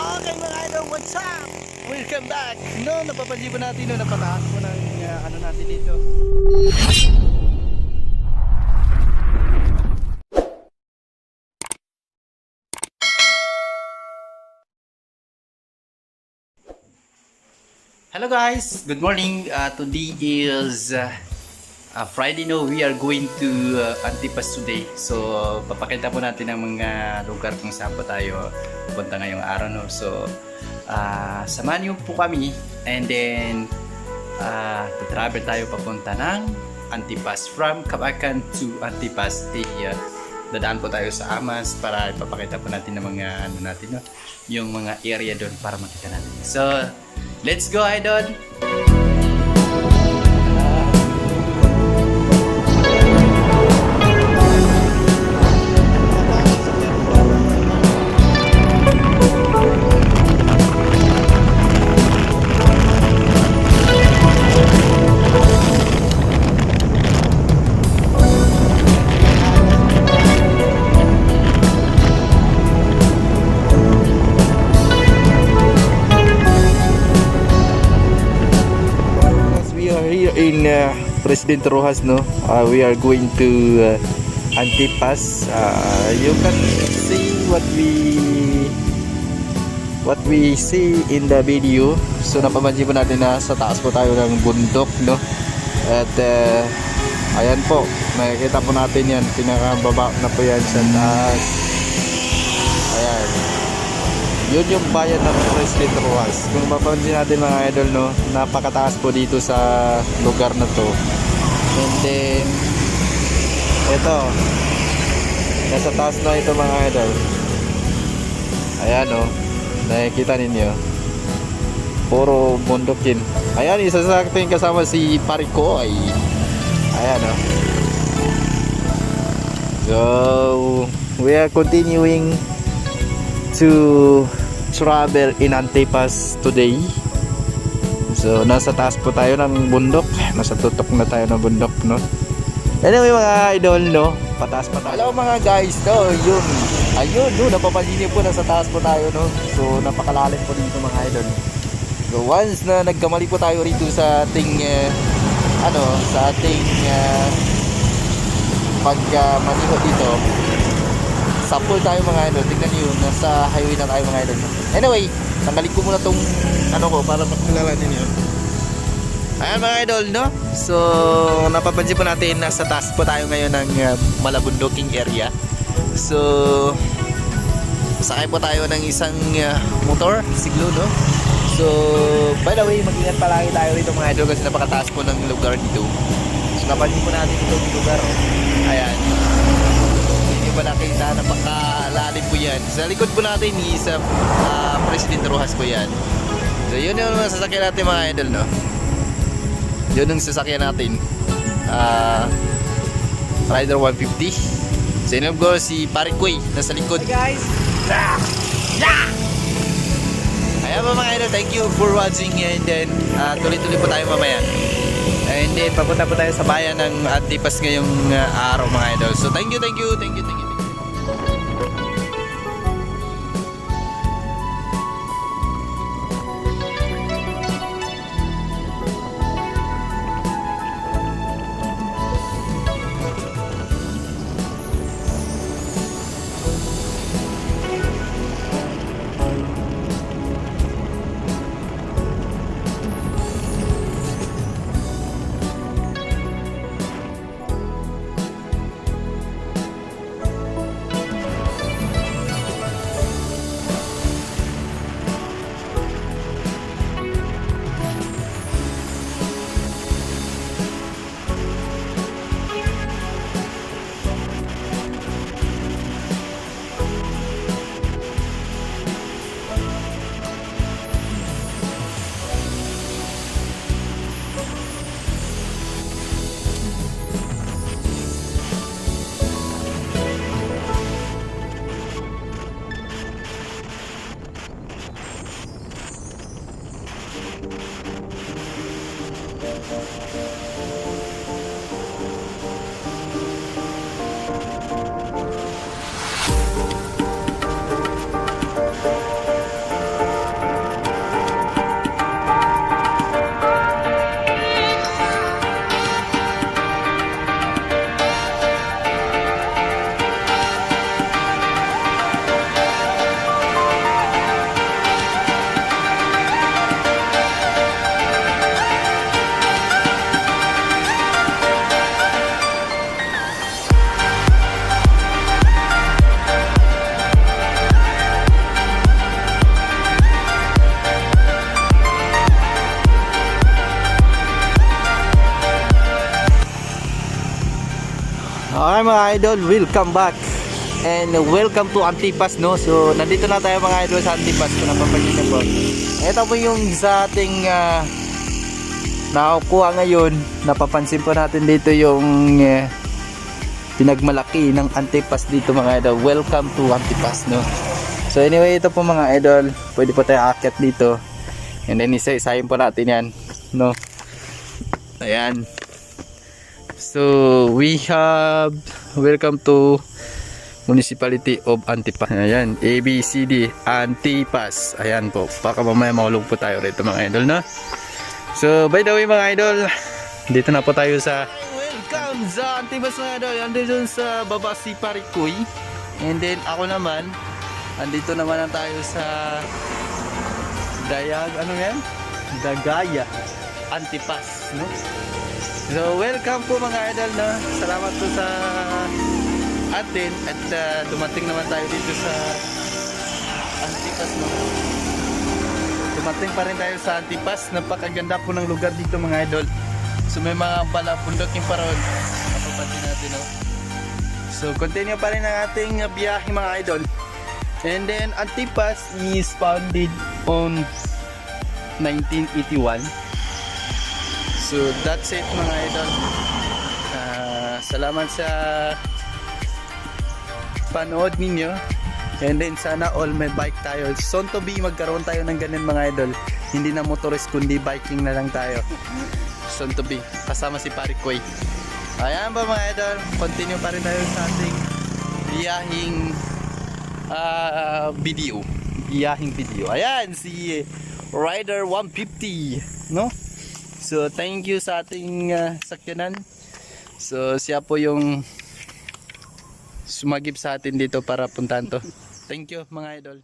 Okay mga idol, what's up? Welcome back! No, napapansin po natin no, napataas po ng uh, ano natin dito. Hello guys, good morning. Uh, today is uh, uh, Friday no, we are going to uh, Antipas today. So, papakita po natin ang mga lugar kung saan po tayo pupunta ngayong araw no. So, uh, samahan niyo po kami and then uh, travel tayo papunta ng Antipas from Kabakan to Antipas. Eh, uh, dadaan po tayo sa Amas para ipapakita po natin ng mga ano natin no, yung mga area doon para makita natin. So, let's go idol. President Rojas, no? Uh, we are going to uh, Antipas. Uh, you can see what we what we see in the video. So napapansin po natin na sa taas po tayo ng bundok, no? At uh, ayan po, makikita po natin yan. Pinakababa na po yan sa taas. Ayan. Yun yung bayan ng President Rojas. Kung mapapansin natin mga idol, no, napakataas po dito sa lugar na to. And then, ito, nasa taas na ito mga idol. Ayan, no, nakikita ninyo. Puro bundok. Ayan, isa sa akin kasama si Parikoy. Ayan, no. So, we are continuing to travel in Antipas today. So, nasa taas po tayo ng bundok. Nasa tutok na tayo ng bundok, no? Anyway, mga idol, no? Pataas pa tayo. Hello, mga guys. No, yun. Ayun, no? Napapansin po, nasa taas po tayo, no? So, napakalalim po dito, mga idol. So, once na nagkamali po tayo rito sa ating, eh, ano, sa ating, uh, pagkamaniho dito, Sapul tayo mga idol. Niyo, nasa highway na tayo mga idol. Anyway, tanggalin ko muna tong ano ko para makilala ninyo. Ayan mga idol, no? So, napapansin po natin nasa taas po tayo ngayon ng uh, malabundoking area. So, sakay po tayo ng isang uh, motor, siglo, no? So, by the way, mag-ingat palagi tayo rito mga idol kasi napakataas po ng lugar dito. So, napansin po natin itong lugar, oh. Ayan hindi ba nakita napakalalim po yan. Sa likod po natin is uh, uh, President Rojas po yan. So yun yung mga sasakyan natin mga idol no? Yun yung sasakyan natin. Uh, Rider 150 so yun ko si Parikoy nasa likod. Guys. Ayan po mga idol, thank you for watching. And then uh, tuloy-tuloy po tayo mamaya. And then papunta po tayo sa bayan ng Antipas ngayong uh, araw mga idol. So thank you, thank you, thank you. Thank you. Hi mga idol, welcome back. And welcome to Antipas no. So nandito na tayo mga idol sa Antipas kung napapansin niyo po. Ito po yung sa ating uh, nakukuha ngayon. Napapansin po natin dito yung uh, pinagmalaki ng Antipas dito mga idol. Welcome to Antipas no. So anyway, ito po mga idol, pwede po tayo aakyat dito. And then isa-isahin po natin yan, no. Ayan. So, we have welcome to Municipality of Antipas. Ayan, ABCD Antipas. Ayan po. Baka mamaya makulog po tayo rito mga idol, no? So, by the way mga idol, dito na po tayo sa Welcome sa Antipas mga idol. Andito sa baba si Parikoy. And then ako naman, andito naman na tayo sa Dayag, ano yan? Dagaya Antipas, no? So, welcome po mga idol, no? Salamat po sa atin at uh, dumating naman tayo dito sa Antipas, no? Dumating pa rin tayo sa Antipas. Napakaganda po ng lugar dito mga idol. So, may mga bala bundokin pa ron. Napapansin natin, no? So, continue pa rin ang ating biyahe mga idol. And then, Antipas is founded on 1981. So that's it mga idol. Ah, salamat sa panood ninyo. And then sana all may bike tayo. Soon to be magkaroon tayo ng ganun mga idol. Hindi na motorist kundi biking na lang tayo. Soon to be. Kasama si Parikoy. Ayan ba mga idol? Continue pa rin tayo sa ating biyahing ah, video. Biyahing video. Ayan si Rider 150. No? So, thank you sa ating uh, sakyanan. So, siya po yung sumagip sa atin dito para puntahan to. Thank you mga idol.